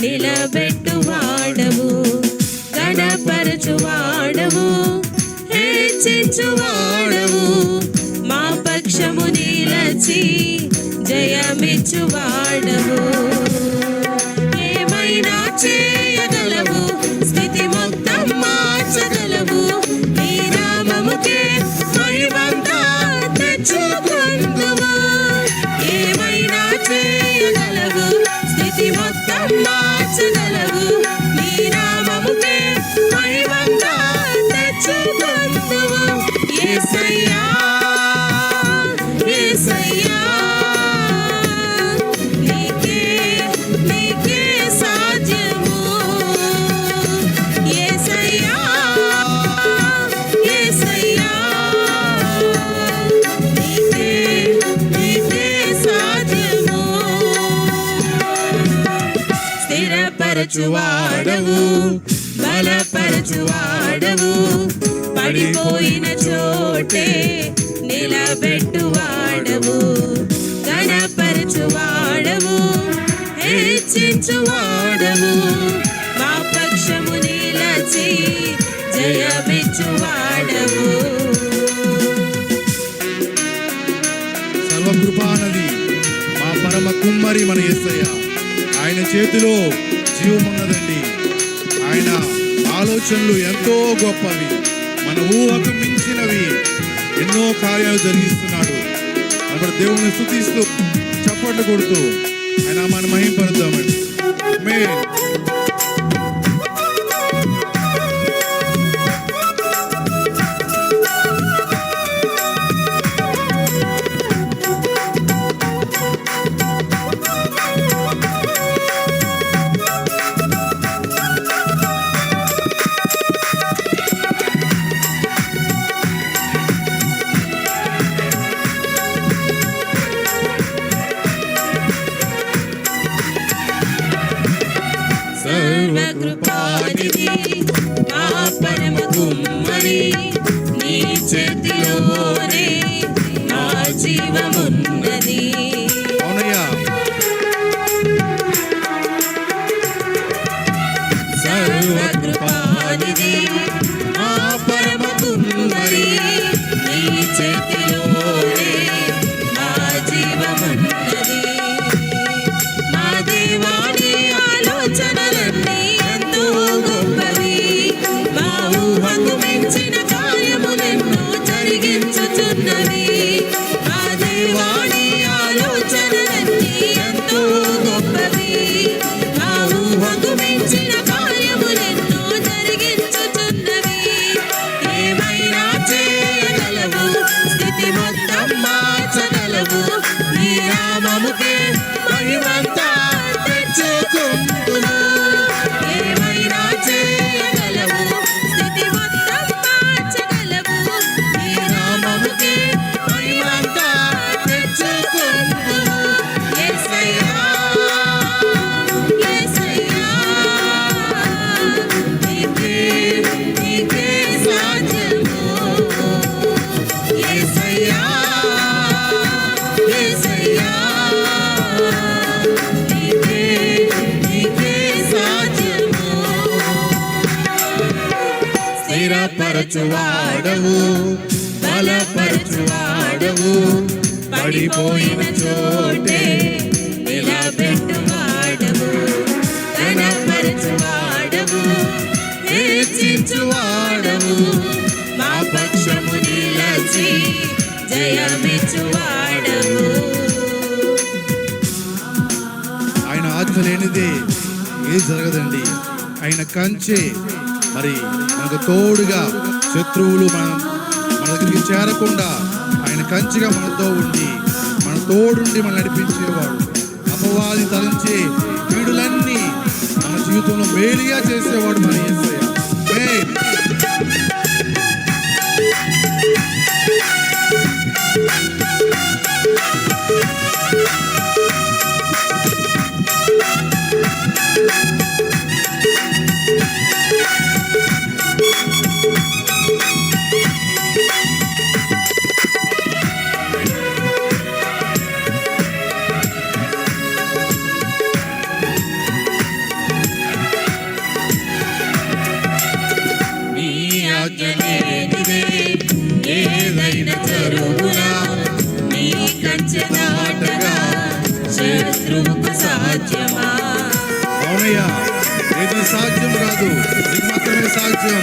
నిలబెట్టువాడవు గణపరచువాడవు హెచ్చించువాడవు. మా పక్షము నీలచి జయమిచ్చువాడవు. స్థిరపరచువాడవు బలపరచువాడవు. పడిపోయిన చోటే నిలబెట్టువాడవు గణపరచువాడవు హెచ్చించువాడవు. మా పక్షము నిలచి జయమిచ్చువాడవు. సర్వకృపానది మా పరమ కుమ్మరి మన ఎస్సయ్య ఆయన చేతిలో జీవమున్నదండి ఆయన ఆలోచనలు ఎంతో గొప్పవి. మన ఊహకు మించినవి. ఎన్నో కార్యాలు జరిగిస్తున్నాడు. అప్పుడు దేవుని స్థుతిస్తూ చప్పట్లు కొడుతూ ఆయన మన మహింపరుద్దామండి. మే సర్వకృపాది మా పరమ కుమ్మరి నీ చేతిలోనే మా జీవమున్నది. నీ స్థిరపరచువాడవు బలపరచువాడవు. పడిపోయిన చోటే నిలబెట్టువాడవు ఘనపరచువాడవు హెచ్చించువాడవు మా పక్షము నిలచి జయమిచ్చువాడవు. ఆయన ఆత్మ లేనిదే ఏది జరగదండి. ఆయన కంచే మరి మనకు తోడుగా శత్రువులు మన మన దగ్గరికి చేరకుండా ఆయన కంచిగా మనతో ఉండి మన తోడుండి మనం నడిపించేవాడు. అపవాది తలంచి వీడులన్నీ మన జీవితంలో మేలుగా చేసేవాడు మన ఏసయ్య కాదు నిర్మాతమే సాధ్యం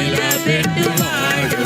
నిలబెట్టువాడు